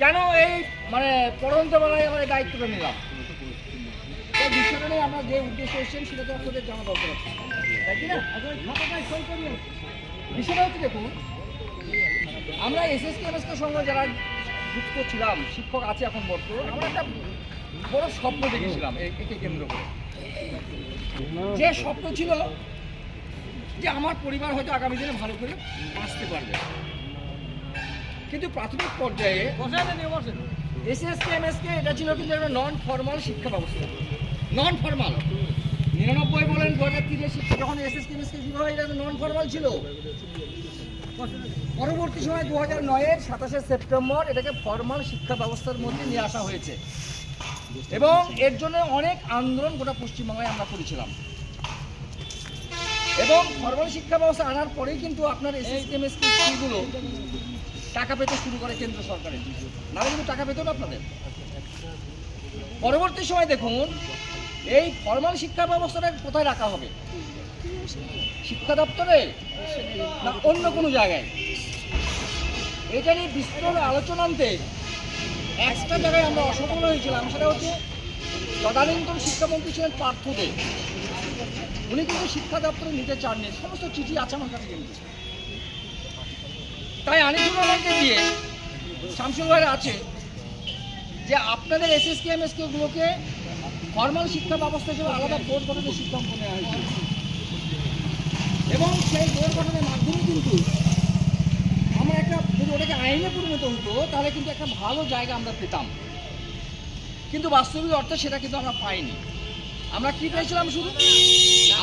কেন এই মানে পড়ন্ত বেলায় আমরা দায়িত্বটা নিলাম? এই বিষয়টা আমরা যে উদ্দেশ্য এসেছেন সেটা তো আপনাদের দরকার আছে। তাই কি না? করিয়ে বিষয়টা হচ্ছে দেখুন, আমরা এসএসকে সঙ্গে যারা যুক্ত ছিলাম, শিক্ষক আছে এখন বর্তমান, আমরা একটা বড় স্বপ্ন দেখেছিলাম একে কেন্দ্র করে। যে স্বপ্ন ছিল যে আমার পরিবার হয়তো আগামী দিনে ভালো করে বাঁচতে পারবে। কিন্তু প্রাথমিক পর্যায়ে এসএসকে এমএসকে এটা ছিল কিন্তু একটা নন ফর্মাল শিক্ষা ব্যবস্থা। নন ফর্মাল নিরানব্বই বলেন দু হাজার তিনের শিক্ষা। যখন এসএসকে এমএসকে শুরু হয় এটা নন ফর্মাল ছিল। পরবর্তী সময় দু হাজার নয়ের সাতাশে সেপ্টেম্বর এটাকে ফর্মাল শিক্ষা ব্যবস্থার মধ্যে নিয়ে আসা হয়েছে। এবং এর জন্য অনেক আন্দোলন গোটা পশ্চিমবাংলায় আমরা করেছিলাম। এবং ফর্মাল শিক্ষা ব্যবস্থা আনার পরেই কিন্তু আপনার এসএসএমএসকে স্কুলগুলো টাকা পেতে শুরু করে কেন্দ্র সরকারের নাহলে কিন্তু টাকা পেত না আপনাদের। পরবর্তী সময় দেখুন, এই ফর্মাল শিক্ষা ব্যবস্থাটা কোথায় রাখা হবে? শিক্ষা দপ্তরে না অন্য কোনো জায়গায়? এটা নিয়ে বিস্তর আলোচনা আনতে একটা জায়গায় আমরা অসফল হয়েছিলাম, সেটা হচ্ছে তদানীন্তন শিক্ষামন্ত্রী ছিলেন পার্থ দে। উনি কিন্তু শিক্ষা দপ্তরে নিতে চাননি। সমস্ত চিঠি আছে আমার কাছে কিন্তু। তাই আনিসুর রহমানকে দিয়ে শামসুল ভাইয়ের আছে যে আপনাদের এসএসকে গুলোকে ফর্মাল শিক্ষা ব্যবস্থা হিসেবে আলাদা বোর্ড গঠনের সিদ্ধান্ত নেওয়া হয়েছে। এবং সেই বোর্ড গঠনের মাধ্যমে কিন্তু আমরা একটা যদি ওটাকে আইনে পরিণত হতো, তাহলে কিন্তু একটা ভালো জায়গা আমরা পেতাম। কিন্তু বাস্তবিক অর্থে সেটা কিন্তু আমরা পাইনি। আমরা কি পেয়েছিলাম শুধু?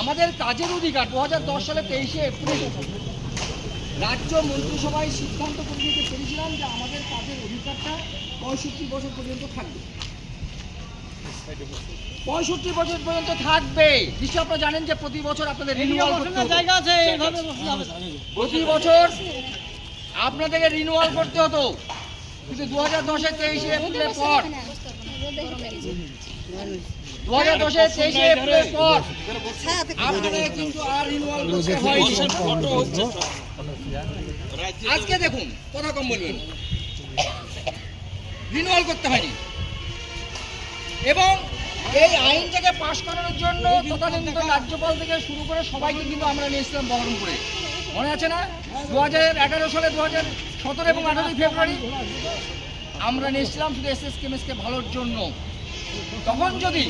আমাদের কাজের অধিকার দু হাজার দশ সালে তেইশে এপ্রিল রাজ্য মন্ত্রিসভায় সিদ্ধান্ত করে নিতে পেরেছিলাম যে আমাদের কাজের অধিকারটা পঁয়ষট্টি বছর পর্যন্ত থাকবে। পঁয়ষট্টি বছর পর্যন্ত থাকবে। নিশ্চয় আপনারা জানেন যে প্রতি বছর আপনাদের রিনিউয়াল করতে হতো। জায়গা আছে এইভাবে বসলে হবে প্রতি বছর আপনাদেরকে রিনিউয়াল করতে হতো। কিন্তু দু হাজার দশের তেইশে এপ্রিলের পর দু হাজার দশের তেইশে এপ্রিলের পর আপনাদের কিন্তু আর রিনিউয়াল করতে হয়নি। আজকে দেখুন, কথা কম বলবেন রিনিউয়াল করতে হয়নি। এবং এই আইনটাকে পাশ করানোর জন্য রাজ্যপাল থেকে শুরু করে সবাইকে কিন্তু আমরা নিয়েছিলাম বহরমপুরে। মনে আছে না? দু হাজার এগারো সালে দু হাজার সতেরো এবং আঠারোই ফেব্রুয়ারি আমরা নিয়েছিলাম শুধু এস এস কেমএসকে ভালোর জন্য। তখন যদি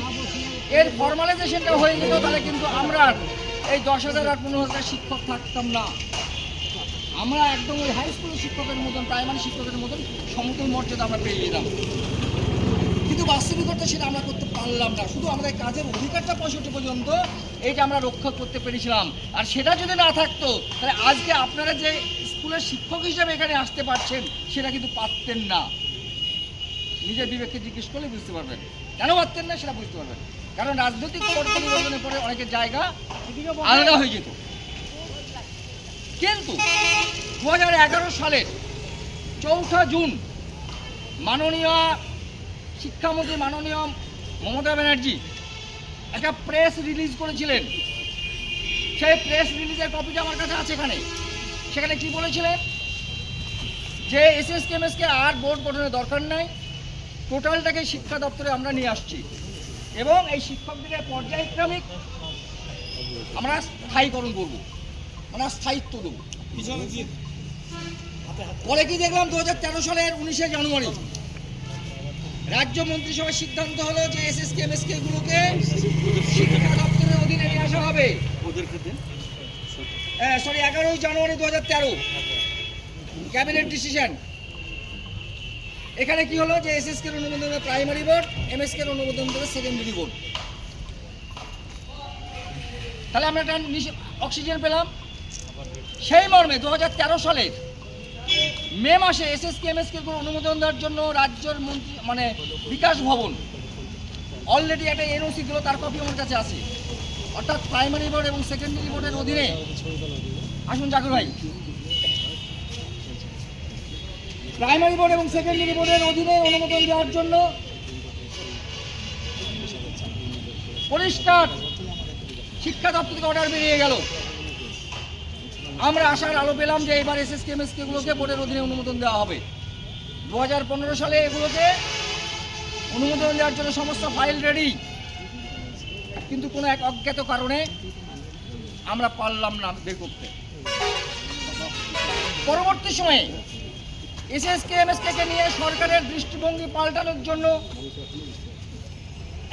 এর ফর্মালাইজেশনটা হয়ে যেত, তাহলে কিন্তু আমরা এই দশ হাজার আর পনেরো হাজার শিক্ষক থাকতাম না। আমরা একদম ওই হাই স্কুলের শিক্ষকের মতন প্রাইমারি শিক্ষকের মতন সমতল মর্যাদা আমরা পেয়ে যেতাম। কিন্তু বাস্তবিকতা সেটা আমরা করতে পারলাম না। শুধু আমাদের কাজের অধিকারটা পঁয়ষট্টি পর্যন্ত এইটা আমরা রক্ষা করতে পেরেছিলাম। আর সেটা যদি না থাকতো, তাহলে আজকে আপনারা যে স্কুলের শিক্ষক হিসেবে এখানে আসতে পারছেন, সেটা কিন্তু পারতেন না। নিজের বিবেককে জিজ্ঞেস করলে বুঝতে পারবেন। কেন পারতেন না সেটা বুঝতে পারবেন। কারণ রাজনৈতিক পরিবর্তনের পরে অনেকের জায়গা আলাদা হয়ে যেত। কিন্তু দু হাজার এগারো সালের চৌঠা জুন মাননীয় শিক্ষামন্ত্রী মাননীয় মমতা ব্যানার্জি একটা প্রেস রিলিজ করেছিলেন। সেই প্রেস রিলিজের কপিটা আমার কাছে আছে এখানে। সেখানে কি বলেছিলেন? যে এস এস কেমএসকে আর বোর্ড গঠনের দরকার নাই। টোটালটাকে শিক্ষা দপ্তরে আমরা নিয়ে আসছি। এবং এই শিক্ষকদের পর্যায়ক্রমিক আমরা স্থায়ীকরণ করব। আমরা স্থায়িত্ব দেবো। পরে কি দেখলাম? দু হাজার তেরো সালের উনিশে জানুয়ারি। রাজ্য মন্ত্রিসভার সিদ্ধান্ত হলো যে S S K M S K গুলোকে শিক্ষা দপ্তরের অধীনে নিয়ে আসা হবে। সরি এগারোই জানুয়ারি দু হাজার তেরো। Cabinet decision. এখানে কি হলো? যে এস এস কে অনুমোদন primary board M S K অনুমোদন দেবে সেকেন্ডারি বোর্ড। তাহলে আমরা একটা অক্সিজেন পেলাম। সেই মর্মে দু হাজার তেরো সালের মে মাসে S S K M S K অনুমোদন দেওয়ার জন্য রাজ্যের মন্ত্রী মানে বিকাশ ভবন অলরেডি একটা এনওসি দিল, তার কপি আমার কাছে আছে। অর্থাৎ প্রাইমারি বোর্ড এবং সেকেন্ডারি বোর্ডের অধীনে। আসুন জাকির ভাই। প্রাইমারি বোর্ড এবং সেকেন্ডারি বোর্ডের অধীনে অনুমোদন দেওয়ার জন্য পরিষ্কার শিক্ষা দপ্তর থেকে অর্ডার বেরিয়ে গেল। আমরা আশার আলো পেলাম যে এবার S S K M S গুলোকে বোর্ডের অধীনে অনুমোদন দেওয়া হবে। দু হাজার পনেরো সালে এগুলোকে অনুমোদন দেওয়ার জন্য সমস্ত ফাইল রেডি। কিন্তু কোনো এক অজ্ঞাত কারণে আমরা পারলাম না বের করতে। পরবর্তী সময়ে এসএসকে, এমএসকে কে নিয়ে সরকারের দৃষ্টিভঙ্গি পাল্টানোর জন্য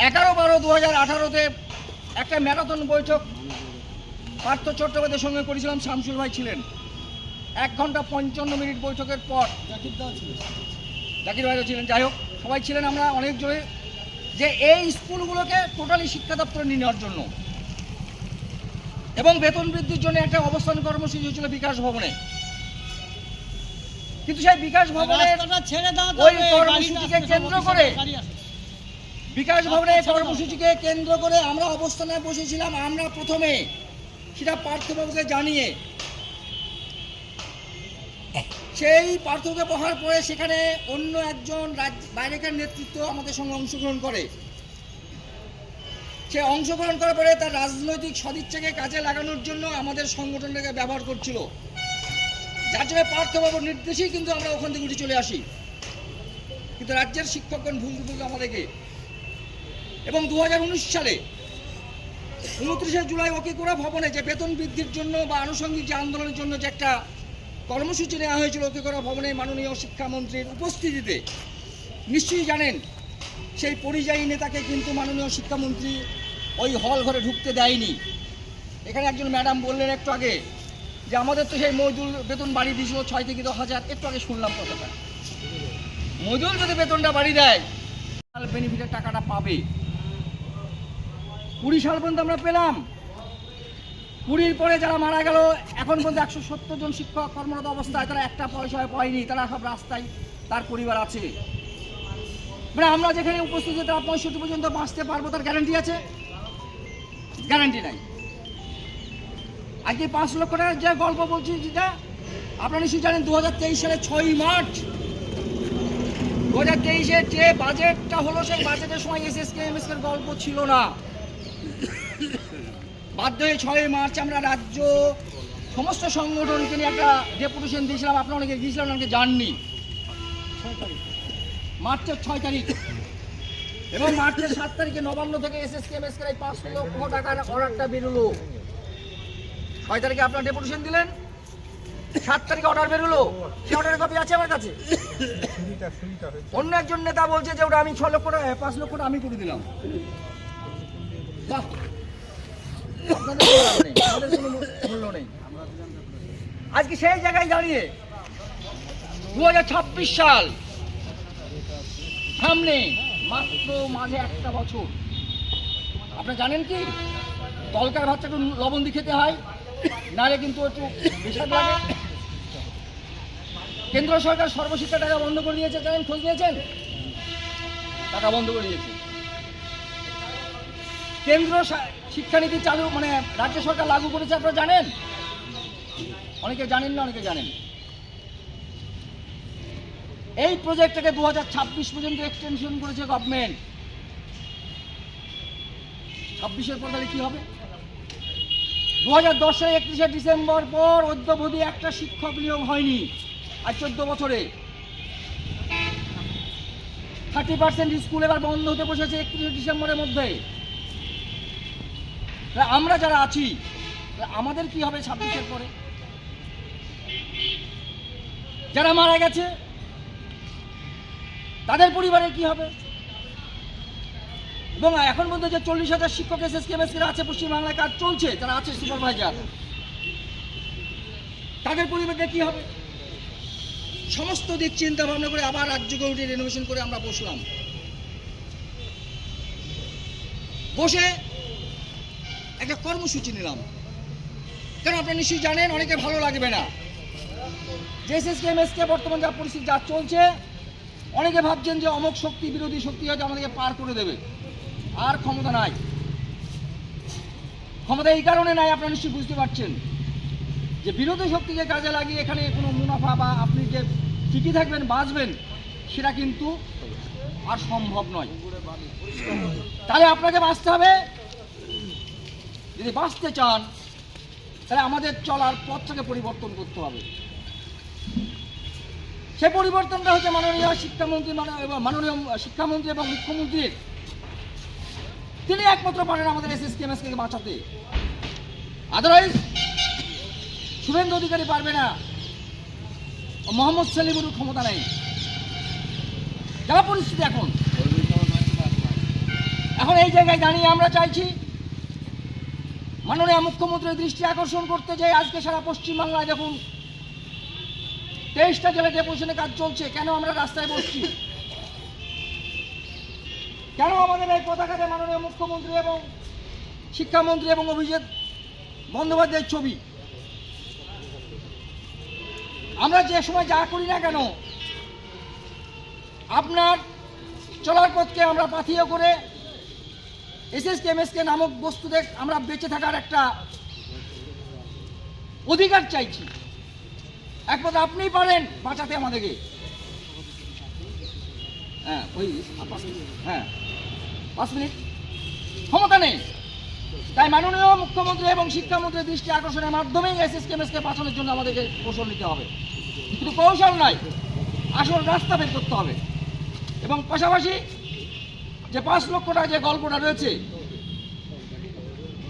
এগারো বারো দু হাজার আঠারোতে একটা ম্যারাথন বৈঠক পার্থ চট্টোপাধ্যায়ের সঙ্গে করেছিলাম শামসুল ভাই ছিলেন। এক ঘণ্টা পঞ্চান্ন মিনিট বৈঠকের পর জাকির ভাইও ছিলেন। যাই হোক সবাই ছিলেন আমরা অনেক জোরে। যে এই স্কুলগুলোকে টোটালি শিক্ষা দপ্তরে নিয়ে নেওয়ার জন্য এবং বেতন বৃদ্ধির জন্য একটা অবস্থান কর্মসূচি হয়েছিল বিকাশ ভবনে। কিন্তু সেই বিকাশ ভবনের ওই কর্মসূচিকে কেন্দ্র করে বিকাশ ভবনের কর্মসূচিকে কেন্দ্র করে আমরা অবস্থানে বসেছিলাম। আমরা প্রথমে সেটা পার্থবাবুকে জানিয়ে। সেই পার্থকে বহার পরে সেখানে অন্য একজন বাইরেকার নেতৃত্ব আমাদের সঙ্গে অংশগ্রহণ করে। সে অংশগ্রহণ করার পরে তার রাজনৈতিক সদিচ্ছাকে কাজে লাগানোর জন্য আমাদের সংগঠনটাকে ব্যবহার করছিল। যার জন্য পার্থবাবুর নির্দেশেই কিন্তু আমরা ওখান থেকে উঠে চলে আসি। কিন্তু রাজ্যের শিক্ষকগণ ভুল ভুল আমাদেরকে। এবং দু হাজার উনিশ সালে উনত্রিশে জুলাই ওকিকুড়া ভবনে যে বেতন বৃদ্ধির জন্য বা আনুষঙ্গিক যে আন্দোলনের জন্য যে একটা কর্মসূচি নেওয়া হয়েছিল ওকিকুড়া ভবনে মাননীয় শিক্ষামন্ত্রীর উপস্থিতিতে, নিশ্চয়ই জানেন, সেই পরিযায়ী নেতাকে কিন্তু মাননীয় শিক্ষামন্ত্রী ওই হল ঘরে ঢুকতে দেয়নি। এখানে একজন ম্যাডাম বললেন একটু আগে যে, আমাদের তো সেই মজদুর বেতন বাড়িয়ে দিয়েছিল ছয় থেকে দশ হাজার। একটু আগে শুনলাম কথাটা। মজুর যদি বেতনটা বাড়িয়ে দেয় বেনিফিটের টাকাটা পাবে। কুড়ি সাল পর্যন্ত আমরা পেলাম। কুড়ির পরে যারা মারা গেল, এখন পর্যন্ত একশো সত্তর জন শিক্ষক কর্মরত অবস্থায়, তারা একটা পয়সা পায়নি, তারা সব রাস্তায় তার পরিবার আছে। মানে আমরা যেখানে উপস্থিত তারা পঁয়ষট্টি পর্যন্ত বাঁচতে পারব, তার গ্যারান্টি আছে? গ্যারান্টি নাই। আজকে পাঁচ লক্ষ টাকার যে গল্প বলছি, যেটা আপনারা নিশ্চয়ই জানেন দু হাজার তেইশ সালে ছয়ই মার্চ। দু হাজার তেইশের যে বাজেটটা হলো, সেই বাজেটের সময় S S K M S গল্প ছিল না। বাধ্য হয়ে ছয় মার্চ আমরা রাজ্য সমস্ত সংগঠনকে নিয়ে একটা ডেপুটেশন দিয়েছিলাম। আপনারা অনেকে গিয়েছিলাম অনেকে যাননি। মার্চের ছয় তারিখ। এবং মার্চের সাত তারিখে নবান্ন থেকে S S K M S এই পাঁচ লক্ষ টাকার অর্ডারটা বেরোলো। ছয় তারিখে আপনার ডেপুটেশন দিলেন। সাত তারিখে অর্ডার বেরোলো। সে অর্ডারের কপি আছে আমার কাছে? অন্য একজন নেতা বলছে যে, ওটা আমি ছ লক্ষ টাকা, পাঁচ লক্ষ টাকা আমি করে দিলাম। বাহ। আজকে সেই জায়গায় দাঁড়িয়ে দুহাজার ছাব্বিশ সাল সামনে মাত্র মাঝে একটা বছর। আপনারা জানেন কি? তলকার ভাতটা একটু লবণ দিয়ে খেতে হয়, নাহলে কিন্তু একটু লাগে। কেন্দ্র সরকার সর্বশিক্ষা টাকা বন্ধ করে দিয়েছে, জানেন? খোঁজ নিয়েছেন? টাকা বন্ধ করে দিয়েছে। কেন্দ্র শিক্ষানীতি চালু মানে রাজ্য সরকার লাগু করেছে, আপনারা জানেন? অনেকে জানেন না, অনেকে জানেন। এই প্রজেক্টটাকে দু হাজার ছাব্বিশ পর্যন্ত এক্সটেনশন করেছে গভর্নমেন্ট ছাব্বিশের পর তাহলে কি হবে? দু হাজার দশের একত্রিশে ডিসেম্বর পর অদ্যবধি একটা শিক্ষক নিয়োগ হয়নি আর চোদ্দ বছরে। থার্টি পার্সেন্ট স্কুল এবার বন্ধ হতে বসেছে একত্রিশে ডিসেম্বরের মধ্যে। আমরা যারা আছি আমাদের কি হবে ছাব্বিশের পরে? যারা মারা গেছে, তাদের পরিবারের কি হবে? এবং এখন পর্যন্ত যে চল্লিশ হাজার শিক্ষক এস এস আছে পশ্চিমবাংলায় কাজ চলছে? তারা আছে সুপারভাইজার, তাদের পরিবারটা কি হবে? সমস্ত দিক চিন্তা ভাবনা করে আবার রাজ্য কমিটি রেনোভেশন করে আমরা বসলাম। বসে একটা কর্মসূচি নিলাম। কারণ আপনারা নিশ্চয়ই জানেন অনেকে ভালো লাগবে না। যে এস এস কে বর্তমান যা পরিস্থিতি, যা চলছে, অনেকে ভাবছেন যে অমক শক্তি, বিরোধী শক্তি হয়তো আমাদেরকে পার করে দেবে। আর ক্ষমতা নাই। ক্ষমতা এই কারণে নাই, আপনারা নিশ্চয়ই বুঝতে পারছেন। যে বিরোধী শক্তিকে কাজে লাগিয়ে এখানে কোনো মুনাফা বা আপনি যে টিকে থাকবেন, বাঁচবেন, সেটা কিন্তু আর সম্ভব নয়। তাহলে আপনাকে বাঁচতে হবে। যদি বাঁচতে চান, তাহলে আমাদের চলার পথটাকে পরিবর্তন করতে হবে। সেই পরিবর্তনটা হচ্ছে মাননীয় শিক্ষামন্ত্রী মানে- মাননীয় শিক্ষামন্ত্রী এবং মুখ্যমন্ত্রীর তিনি একমাত্র পারেন আমাদের এস এস কে বাঁচাতে। আদারওয়াইজ শুভেন্দু অধিকারী পারবে না। মোহাম্মদ সেলিমেরও ক্ষমতা নেই। যা পরিস্থিতি এখন। এখন এই জায়গায় দাঁড়িয়ে আমরা চাইছি মাননীয় মুখ্যমন্ত্রীর দৃষ্টি আকর্ষণ করতে যাই আজকে সারা পশ্চিমবাংলায় দেখুন। তেইশটা জেলায় ডেপুটেশনে কাজ চলছে, কেন আমরা রাস্তায় বসছি? কেন আমাদের এই পতাকাতে মাননীয় মুখ্যমন্ত্রী এবং শিক্ষামন্ত্রী এবং অভিজিৎ বন্দ্যোপাধ্যায়ের ছবি? আমরা যে সময় যা করি না কেন, আপনার চলার পথকে আমরা পাথিয়ে করে এসএসকে এমএসকে নামক বস্তুতে আমরা বেঁচে থাকার একটা অধিকার চাইছি। একমাত্র আপনিই পারেন বাঁচাতে আমাদেরকে। হ্যাঁ ওই হ্যাঁ পাঁচ মিনিট। ক্ষমতা নেই। তাই মাননীয় মুখ্যমন্ত্রী এবং শিক্ষামন্ত্রীর দৃষ্টি আকর্ষণের মাধ্যমেই এসএসকে এমএসকে বাঁচানোর জন্য আমাদেরকে কৌশল নিতে হবে। কিন্তু কৌশল নয়, আসল রাস্তা বের করতে হবে। এবং পাশাপাশি যে পাঁচ লক্ষ টাকা যে গল্পটা রয়েছে,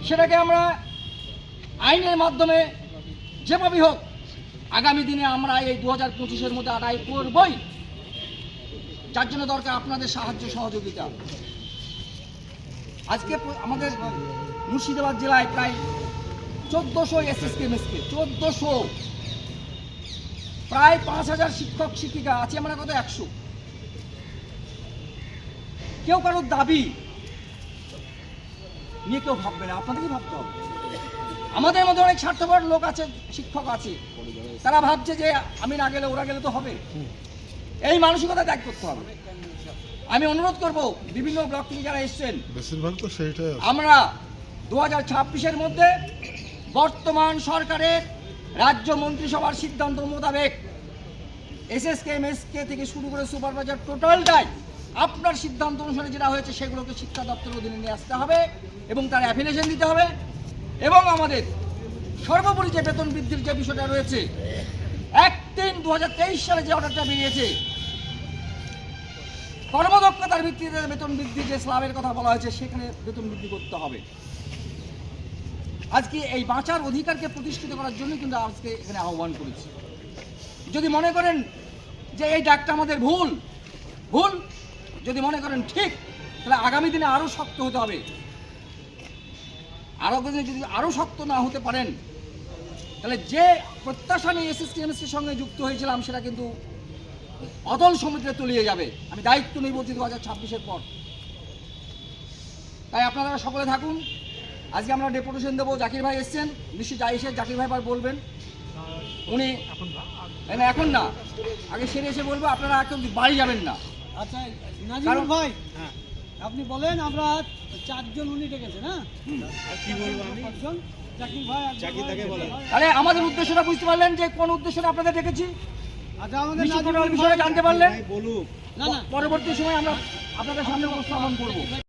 সেটাকে আমরা আইনের মাধ্যমে যেভাবেই হোক, আগামী দিনে আমরা এই দু হাজার পঁচিশের মধ্যে আদায় করবই। যার জন্য দরকার আপনাদের সাহায্য, সহযোগিতা। আজকে আমাদের মুর্শিদাবাদ জেলায় প্রায় চোদ্দোশো এসএসকে, এমএসকে, চোদ্দোশো। প্রায় পাঁচ হাজার শিক্ষক, শিক্ষিকা, আছে আমরা কত একশো। কেউ কারোর দাবি নিয়ে কেউ ভাববে না। আপনাদেরই ভাবতে হবে। আমাদের মধ্যে অনেক স্বার্থপর লোক আছে শিক্ষক আছে। তারা ভাবছে যে আমি না গেলে ওরা গেলে তো হবে। এই মানসিকতা ত্যাগ করতে হবে। আমি অনুরোধ করব বিভিন্ন ব্লক থেকে যারা এসছেন বেশিরভাগ তো সেইটাই আমরা দু হাজার ছাব্বিশের মধ্যে বর্তমান সরকারের রাজ্য মন্ত্রিসভার সিদ্ধান্ত মোতাবেক S S K M S K থেকে শুরু করে সুপারভাইজার টোটালটাই আপনার সিদ্ধান্ত অনুসারে যেটা হয়েছে সেগুলোকে শিক্ষা দপ্তরের অধীনে নিয়ে আসতে হবে এবং তার অ্যাফিলিয়েশন দিতে হবে এবং আমাদের সর্বোপরি যে বেতন বৃদ্ধির যে বিষয়টা রয়েছে, এক তিন দু সালে যে অর্ডারটা বেরিয়েছে, কর্মদক্ষতার ভিত্তিতে বেতন বৃদ্ধি যে স্লাবের কথা বলা হয়েছে, সেখানে বেতন বৃদ্ধি করতে হবে। আজকে এই বাঁচার অধিকারকে প্রতিষ্ঠিত করার জন্য কিন্তু আজকে এখানে আহ্বান করেছি। যদি মনে করেন যে এই ডাকটা আমাদের ভুল ভুল যদি মনে করেন ঠিক তাহলে আগামী দিনে আরও শক্ত হতে হবে। আরও দিনে যদি আরও শক্ত না হতে পারেন তাহলে যে প্রত্যাশা নিয়ে এসএসটি এমএসটির সঙ্গে যুক্ত হয়েছিলাম সেটা কিন্তু অদল সমুদ্রে তলিয়ে যাবে। আমি দায়িত্ব নিই বলছি দু হাজার ছাব্বিশের পর। তাই আপনারা সকলে থাকুন। আজকে আমরা ডেপুটেশন দেবো জাকির ভাই এসছেন। নিশ্চয়ই যাই এসে জাকির ভাই বলবেন। উনি এখন না। আগে সেরে এসে বলব আপনারা এখন বাড়ি যাবেন না। আচ্ছা নাজিমুল ভাই হ্যাঁ। আপনি বলেন আমরা চারজন উনি ডেকেছে হ্যাঁ কি বলব আমি? পাঁচজন তাহলে আমাদের উদ্দেশ্যটা বুঝতে পারলেন যে কোন উদ্দেশ্যটা আপনাদের ডেকেছি? আচ্ছা আমাদের বিষয়ে জানতে পারলেন? না না। পরবর্তী সময় আমরা আপনাদের সামনে উপস্থাপন করব।